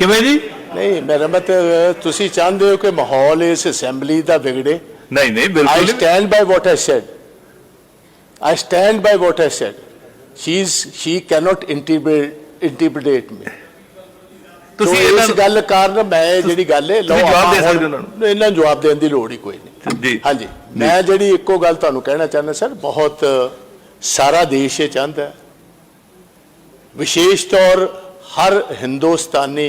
ਕਿਵੇਂ ਜੀ ਨਹੀਂ ਮੇਰਾ ਮਤਲਬ ਤੁਸੀਂ ਚਾਹੁੰਦੇ ਹੋ ਕਿ ਮਾਹੌਲ ਇਸ ਅਸੈਂਬਲੀ ਦਾ ਵਿਗੜੇ ਨਹੀਂ ਨਹੀਂ ਬਿਲਕੁਲ ਨਹੀਂ। stand by what I said. I stand by what I said. She's she cannot interpret interpret me. ਤੁਸੀਂ ਤੁਸੀਂ ਇਹਨਾਂ ਗੱਲ ਕਾਰਨ ਮੈਂ ਜਿਹੜੀ ਗੱਲ ਹੈ ਲਓ ਜਵਾਬ ਦੇ ਸਕਦੇ ਉਹਨਾਂ ਨੂੰ। ਇਹਨਾਂ ਜਵਾਬ ਦੇਣ ਦੀ ਲੋੜ ਹੀ ਕੋਈ ਨਹੀਂ ਜੀ ਹਾਂਜੀ ਮੈਂ ਜਿਹੜੀ ਇੱਕੋ ਗੱਲ ਤੁਹਾਨੂੰ ਕਹਿਣਾ ਚਾਹੁੰਦਾ ਸਰ ਬਹੁਤ ਸਾਰਾ ਦੇਸ਼ ਇਹ ਚਾਹੁੰਦਾ ਵਿਸ਼ੇਸ਼ ਤੌਰ ਹਰ ਹਿੰਦੁਸਤਾਨੀ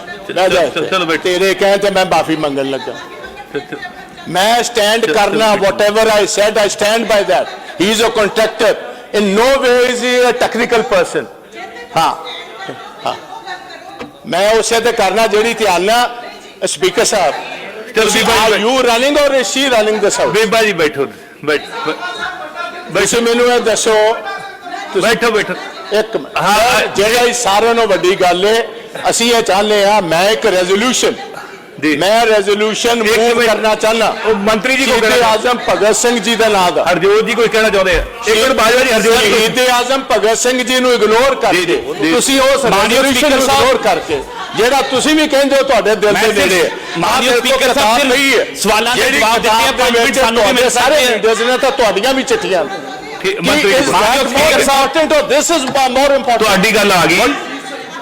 ਜਾ ਚਲੋ ਬੈਠੋ। ਤੇਰੇ ਕਹਿਣ ਤੇ ਮੈਂ ਮਾਫੀ ਮੰਗਣ ਲੱਗਾ ਮੈਂ ਸਟੈਂਡ ਕਰਨਾ whatever I said I stand by that. He is a contractor. In no way is he a technical person. ਹਾਂ ਹਾਂ ਮੈਂ ਉਸੇ ਤੇ ਕਰਨਾ ਜਿਹੜੀ ਧਿਆਨ ਨਾਲ ਸਪੀਕਰ ਸਾਹਿਬ ਚਲੋ are ਬੈਠੋ। you running or is she running this house? ਬੀਬਾ ਜੀ ਬੈਠੋ ਬੈਠ ਤੁਸੀਂ ਮੈਨੂੰ ਇਹ ਦੱਸੋ ਬੈਠੋ ਬੈਠੋ ਇੱਕ ਮਿੰਟ ਹਾਂ, ਹਾਂ। ਜਿਹੜਾ ਇਹ ਸਾਰਿਆਂ ਨੂੰ ਵੱਡੀ ਗੱਲ ਹੈ ਅਸੀਂ ਇਹ ਚਾਹੁੰਦੇ ਆ ਮੈਂ ਇੱਕ ਰੈਜ਼ੋਲੂਸ਼ਨ ਜੀ। ਮੈਂ ਰੈਜ਼ੋਲੂਸ਼ਨ ਮੂਵ। ਕਰਨਾ ਚਾਹੁੰਦਾ ਉਹ ਮੰਤਰੀ ਜੀ ਕੋ ਸ਼ਹੀਦ ਕਹਿਣਾ ਆਜ਼ਮ ਭਗਤ ਸਿੰਘ ਜੀ ਦਾ ਨਾਮ ਦਾ ਹਰਜੋਤ ਜੀ ਕੋਈ ਕਹਿਣਾ ਚਾਹੁੰਦੇ ਆ ਇੱਕ ਮਿੰਟ ਬਾਜਵਾ ਜੀ ਹਰਜੋਤ ਜੀ ਸ਼ਹੀਦ ਆਜ਼ਮ ਭਗਤ ਸਿੰਘ ਜੀ ਨੂੰ ਇਗਨੋਰ ਕਰਕੇ। ਤੁਸੀਂ ਉਸ ਰੈਜ਼ੋਲੂਸ਼ਨ ਸਪੀਕਰ ਨੂੰ ਸਾਹਿਬ। ਇਗਨੋਰ ਕਰਕੇ ਜਿਹੜਾ ਤੁਸੀਂ ਵੀ ਕਹਿੰਦੇ ਹੋ ਤੁਹਾਡੇ ਦਿਲ ਦੇ ਨੇੜੇ ਮਾਨਯੋਗ ਸਪੀਕਰ ਸਾਹਿਬ ਨਹੀਂ ਹੈ। ਸਵਾਲਾਂ ਦੇ ਜਵਾਬ ਦਿੱਤੇ ਪੰਜ ਮਿੰਟ ਸਾਨੂੰ ਤੁਹਾਡੇ ਸਾਰੇ। ਲੀਡਰਸ ਨੇ ਤਾਂ ਤੁਹਾਡੀਆਂ ਵੀ ਚਿੱਠੀਆਂ ਮੰਤਰੀ is ਜੀ, that more important or this is more important ਤੁਹਾਡੀ ਗੱਲ ਆ ਗਈ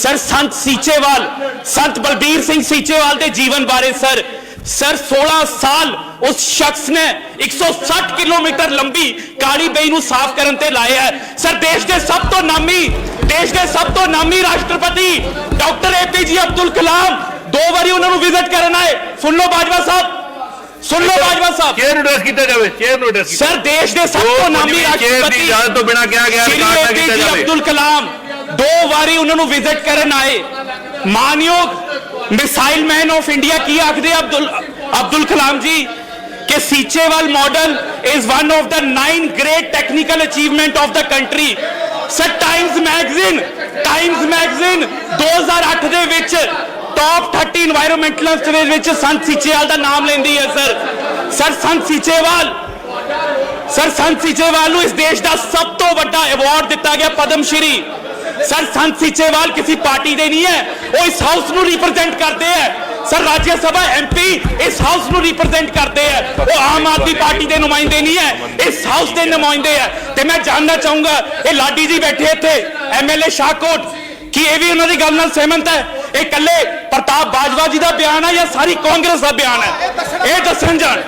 ਸਰ ਸੰਤ ਸੀਚੇਵਾਲ ਸੰਤ ਬਲਬੀਰ ਸਿੰਘ ਸੀਚੇਵਾਲ ਦੇ ਜੀਵਨ ਬਾਰੇ ਸਰ ਸਰ 16 ਸਾਲ ਉਸ ਸ਼ਖਸ ਨੇ 160 ਕਿਲੋਮੀਟਰ ਲੰਬੀ ਕਾਲੀ ਬਈ ਨੂੰ ਸਾਫ਼ ਕਰਨ ਤੇ ਲਾਇਆ ਹੈ। ਸਰ ਦੇਸ਼ ਦੇ ਸਭ ਤੋਂ ਨਾਮੀ ਦੇਸ਼ ਦੇ ਸਭ ਤੋਂ ਨਾਮੀ ਰਾਸ਼ਟਰਪਤੀ ਡਾਕਟਰ ਏਪੀਜੀ ਅਬਦੁਲ ਕਲਾਮ ਦੋ ਵਾਰੀ ਉਹਨਾਂ ਨੂੰ ਵਿਜ਼ਿਟ ਕਰਨ ਆਏ। ਸੁਣ ਲਓ ਬਾਜਵਾ ਸਾਹਿਬ ਸੁਣ ਲਓ ਬਾਜਵਾ ਸਾਹਿਬ। ਚੇਅਰ ਨੂੰ ਕੀਤਾ ਜਾਵੇ? ਚੇਅਰ ਨੂੰ ਸਰ ਦੇਸ਼ ਦੇ ਸਭ ਤੋਂ ਨਾਮੀ ਚੇਅਰ ਦੀ ਰਾਸ਼ਟਰਪਤੀ ਇਜਾਜ਼ਤ ਤੋਂ ਬਿਨਾਂ ਕਿਹਾ ਗਿਆ ਰਿਕਾਰਡ ਕੀਤਾ ਜਾਵੇ? ਅਬਦੁਲ ਕਲਾਮ। ਦੋ ਵਾਰੀ ਉਹਨਾਂ ਨੂੰ ਵਿਜ਼ਿਟ ਕਰਨ ਆਏ ਮਾਨਯੋਗ ਮਿਸਾਈਲ ਮੈਨ ਆਫ ਇੰਡੀਆ ਕੀ ਆਖਦੇ ਅਬਦੁਲ ਅਬਦੁਲ ਕਲਾਮ ਜੀ ਕਿ Seechewal model is one of the nine great technical achievement of the country sir Times magazine Times magazine 2008 ਦੇ ਵਿੱਚ ਟੌਪ 30 এনवायरमेंटਲਿਸਟ ਦੇ ਵਿੱਚ ਸੰਤ ਸੀਚੇਵਾਲ ਦਾ ਨਾਮ ਲੈਂਦੀ ਹੈ sir sir Sant Seechewal sir Sant Seechewal ਨੂੰ ਇਸ ਦੇਸ਼ ਦਾ ਸਭ ਤੋਂ ਵੱਡਾ ਅਵਾਰਡ ਦਿੱਤਾ ਗਿਆ ਪਦਮ ਸ਼੍ਰੀ ਸਰ ਸੰਤ ਸੀਚੇਵਾਲ ਕਿਸੇ ਪਾਰਟੀ ਦੇ ਨਹੀਂ ਹੈ। ਉਹ ਇਸ ਹਾਊਸ ਨੂੰ ਰਿਪਰੈਜ਼ੈਂਟ ਕਰਦੇ ਹੈ। ਸਰ ਰਾਜ ਸਭਾ ਐਮਪੀ ਇਸ ਹਾਊਸ ਨੂੰ ਰਿਪਰੈਜ਼ੈਂਟ ਕਰਦੇ ਹੈ। ਉਹ ਆਮ ਆਦਮੀ ਪਾਰਟੀ ਦੇ ਨੁਮਾਇੰਦੇ ਨਹੀਂ ਹੈ। ਇਸ ਹਾਊਸ ਦੇ ਨੁਮਾਇੰਦੇ ਹੈ। ਤੇ ਮੈਂ ਜਾਣਨਾ ਚਾਹੂੰਗਾ ਇਹ ਲਾਡੀ ਜੀ ਬੈਠੇ ਇੱਥੇ ਐਮਐਲਏ ਸ਼ਾਹਕੋਟ ਕੀ ਇਹ ਵੀ ਉਹਨਾਂ ਦੀ ਗੱਲ ਨਾਲ ਸਹਿਮਤ ਹੈ? ਇਹ ਇਕੱਲੇ ਪ੍ਰਤਾਪ ਬਾਜਵਾ ਜੀ ਦਾ ਬਿਆਨ ਹੈ ਜਾਂ ਸਾਰੀ ਕਾਂਗਰਸ ਦਾ ਬਿਆਨ ਹੈ? ਇਹ ਦੱਸਣ ਜਾਣ।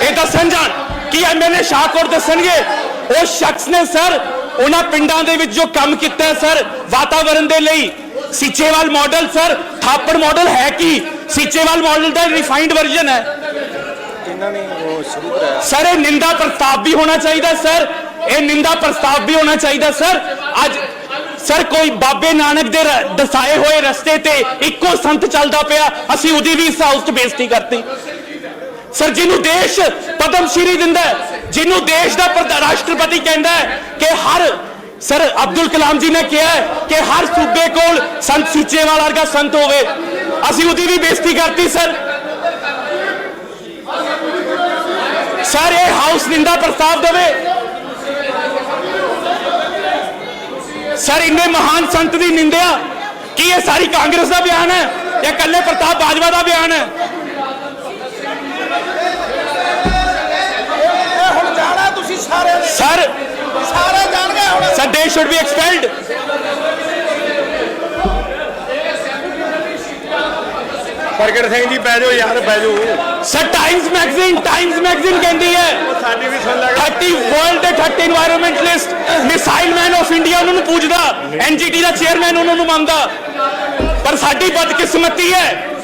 ਇਹ ਦੱਸਣ ਜਾਣ। ਕੀ ਐਮਐਲਏ ਸ਼ਾਹਕੋਟ ਦੱਸਣਗੇ? ਉਹ ਸ਼ਖਸ ਨੇ ਸਰ ਉਹਨਾਂ ਪਿੰਡਾਂ ਦੇ ਵਿੱਚ ਜੋ ਕੰਮ ਕੀਤਾ ਹੈ ਸਰ ਵਾਤਾਵਰਣ ਦੇ ਲਈ। Seechewal model sir Thapar model ਹੈ ਕੀ? ਸੀਚੇਵਾਲ ਮਾਡਲ ਦਾ ਰਿਫਾਈਨਡ ਵਰਜ਼ਨ ਹੈ। ਸਰ ਇਹ ਨਿੰਦਾ ਪ੍ਰਸਤਾਵ ਵੀ ਹੋਣਾ ਚਾਹੀਦਾ ਸਰ। ਇਹ ਨਿੰਦਾ ਪ੍ਰਸਤਾਵ ਵੀ ਹੋਣਾ ਚਾਹੀਦਾ ਸਰ। ਅੱਜ ਸਰ ਕੋਈ ਬਾਬੇ ਨਾਨਕ ਦੇ ਦਸਾਏ ਹੋਏ ਰਸਤੇ ਤੇ ਇੱਕੋ ਸੰਤ ਚੱਲਦਾ ਪਿਆ। ਅਸੀਂ ਉਹਦੀ ਵੀ ਇਸ ਹਾਊਸ 'ਚ ਬੇਇੱਜ਼ਤੀ ਕਰਤੀ। ਸਰ ਜਿਹਨੂੰ ਦੇਸ਼ ਪਦਮ ਸ਼੍ਰੀ ਦਿੰਦਾ ਹੈ, ਜਿਹਨੂੰ ਦੇਸ਼ ਦਾ ਰਾਸ਼ਟਰਪਤੀ ਕਹਿੰਦਾ ਕਿ ਹਰ ਸਰ ਅਬਦੁਲ ਕਲਾਮ ਜੀ ਨੇ ਕਿਹਾ ਕਿ ਹਰ ਸੂਬੇ ਕੋਲ ਸੰਤ ਸੂਚੇਵਾਲ ਵਰਗਾ ਸੰਤ ਹੋਵੇ। ਅਸੀਂ ਉਹਦੀ ਵੀ ਬੇਇੱਜ਼ਤੀ ਕਰਤੀ, ਸਰ। ਸਰ, ਇਹ ਹਾਊਸ ਨਿੰਦਾ ਪ੍ਰਸਤਾਵ ਦੇਵੇ। ਸਰ, ਇੰਨੇ ਮਹਾਨ ਸੰਤ ਦੀ ਨਿੰਦਿਆ। ਕੀ ਇਹ ਸਾਰੀ ਕਾਂਗਰਸ ਦਾ ਬਿਆਨ ਹੈ ਜਾਂ ਕੱਲੇ ਪ੍ਰਤਾਪ ਬਾਜਵਾ ਦਾ ਬਿਆਨ ਹੈ ਇਹ ਹੁਣ ਜਾਣਾ ਤੁਸੀਂ ਸਾਰੇ ਨੇ ਸਰ ਸਾਰੇ ਜਾਣ and they should be expelled. ਪ੍ਰਗਟ ਸਿੰਘ ਜੀ ਬਹਿ ਜਾਓ ਯਾਰ ਬਹਿ ਜਾਓ। Sir Times magazine Times magazine ਕਹਿੰਦੀ 30 ਵਰਲਡ ਦੇ 30 environmentalist missile man of India ਉਹਨਾਂ ਨੂੰ ਪੂਜਦਾ ਐਨਜੀਟੀ ਦਾ ਚੇਅਰਮੈਨ ਉਹਨਾਂ ਨੂੰ ਮੰਨਦਾ। ਪਰ ਸਾਡੀ ਬਦਕਿਸਮਤੀ ਹੈ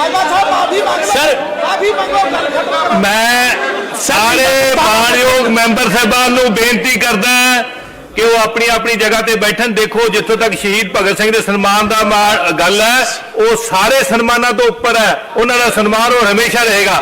ਬਾਬਾ ਸਾਹਿਬ ਮਾਫੀ ਮੰਗ ਲਓ। ਸਰ ਮਾਫੀ ਮੰਗੋ ਗੱਲ ਖਤਮ ਕਰੋ। ਮੈਂ ਸਾਰੇ ਮਾਣਯੋਗ ਮੈਂਬਰ ਸਾਹਿਬਾਨ ਨੂੰ ਬੇਨਤੀ ਕਰਦਾ ਕਿ ਉਹ ਆਪਣੀ ਆਪਣੀ ਜਗ੍ਹਾ ਤੇ ਬੈਠਣ। ਦੇਖੋ ਜਿੱਥੋਂ ਤੱਕ ਸ਼ਹੀਦ ਭਗਤ ਸਿੰਘ ਦੇ ਸਨਮਾਨ ਦਾ ਗੱਲ ਹੈ ਉਹ ਸਾਰੇ ਸਨਮਾਨਾਂ ਤੋਂ ਉੱਪਰ ਹੈ। ਉਹਨਾਂ ਦਾ ਸਨਮਾਨ ਉਹ ਹਮੇਸ਼ਾ ਰਹੇਗਾ।